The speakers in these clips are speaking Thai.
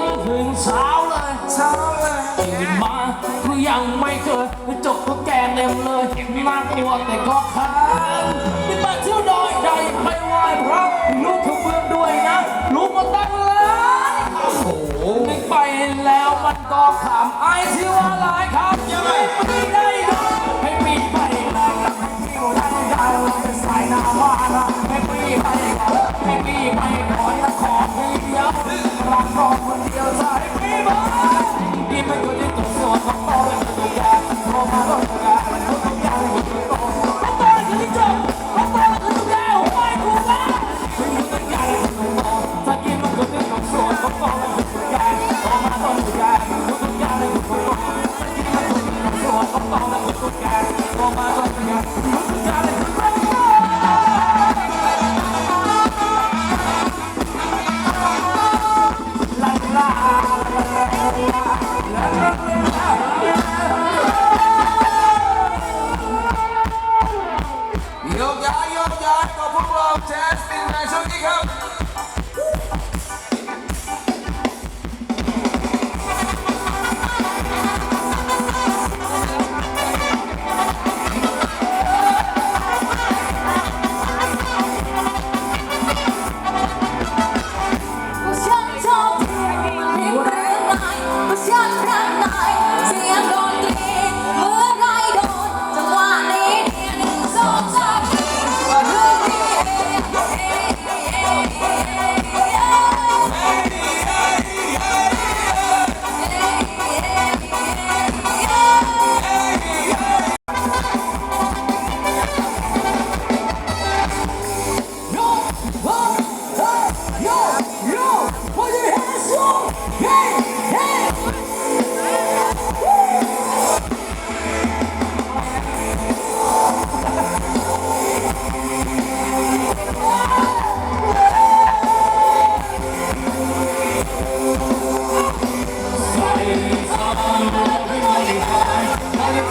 นถึงเช้าเลยเช้าเลยตื่นมาก็ยังไม่เคยจบก็แกงเต็มเลยน่ากลัวแต่ก็ค้างนี่มาเที่ยวดอยใดไปไหว้พระลูกทุกเพื่อนด้วยนะลูกมาตั้งแล้วโอ้โหนึกไปแล้วมันก็ขมไอที่ว่าหลายคบยังไง กับพวกเราแจ๊สตินในช่วงนี้ครับผู้ฉัน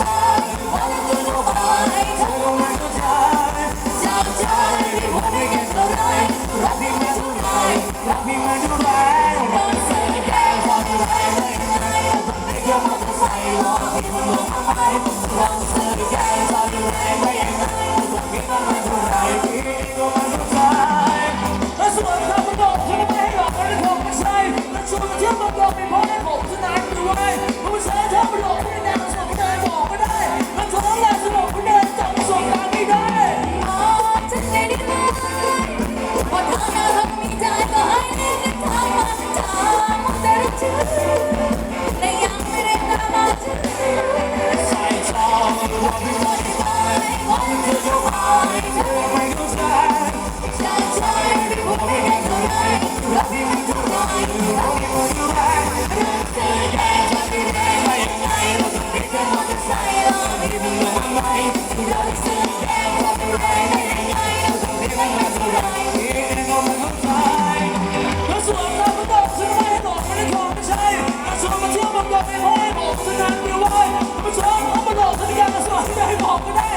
Oh! อย่าไปให้บอกสนานไปด้วยผู้ชมเอามาหลอกกันอย่าสอนให้บอกก็ได้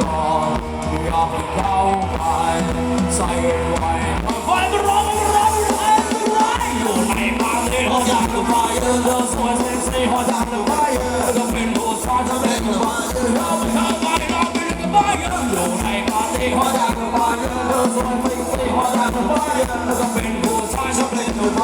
ก่อนยากให้เขาไปใส่ไว้ไว้อมัร้อนมัร้อนมัรอยู่ในบ้านที่หัวใจก็ไฟเธอสวยเซ็กซี่หัวใจก็ไฟเธอเป็เป็นผู้ชายชายเล่นบ้ที่ไป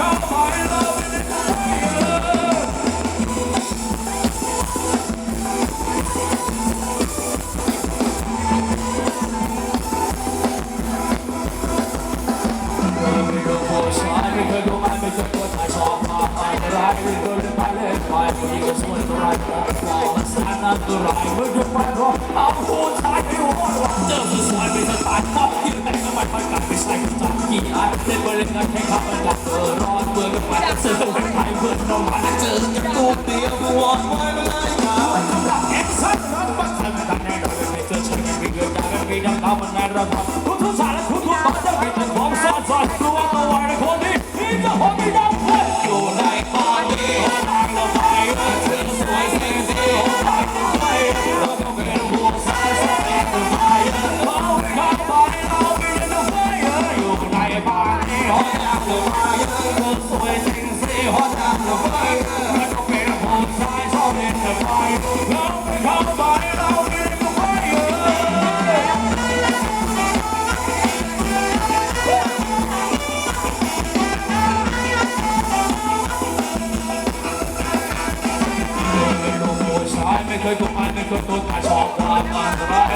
Come on! อันเป็นบริการแข่งขันระดับเออรอดเมืองกันไปเจอกันไปเพื่อนน้องมาเจอกันตัวเดียววอว้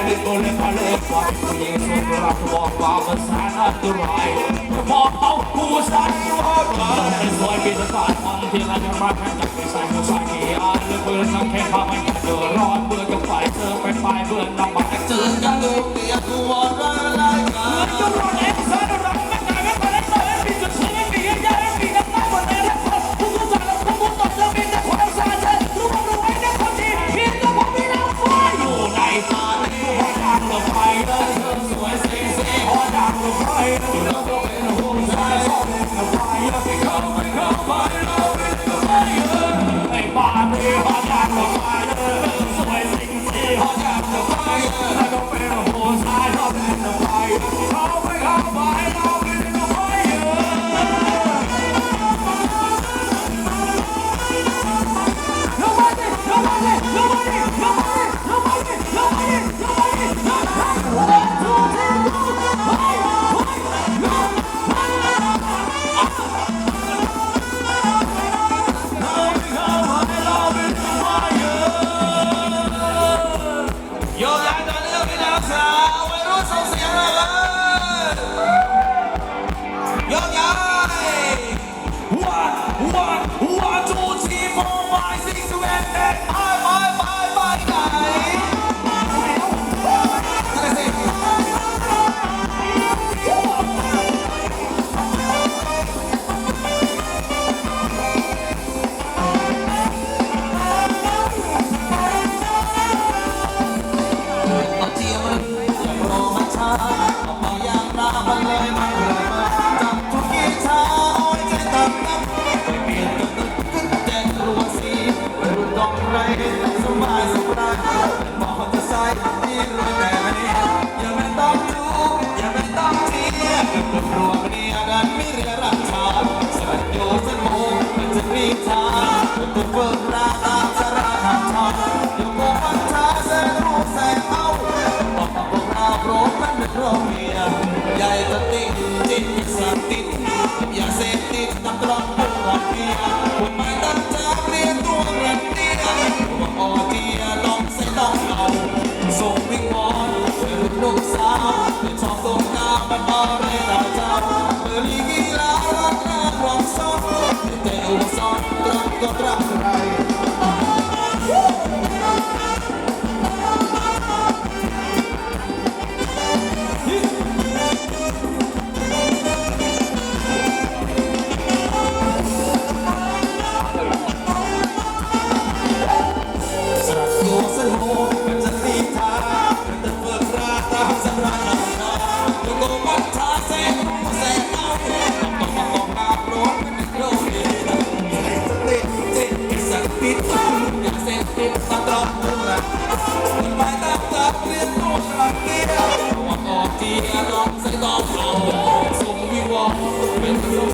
ไให้ตัวเล็กมาเล็กกว่าผู้หญิงสุดรักบอกว่ามันแสนอันตรายบอกเอาผู้ชายว่ามันเป็นสวยปีศาจทำที่เราจะมาแข่งกับผู้ชายผู้ชายที่อ่านเรื่องเพื่อนทำแค่พามันเดือดร้อนเบื่อกับไฟเธอไปไฟเบื่อน้ำมัน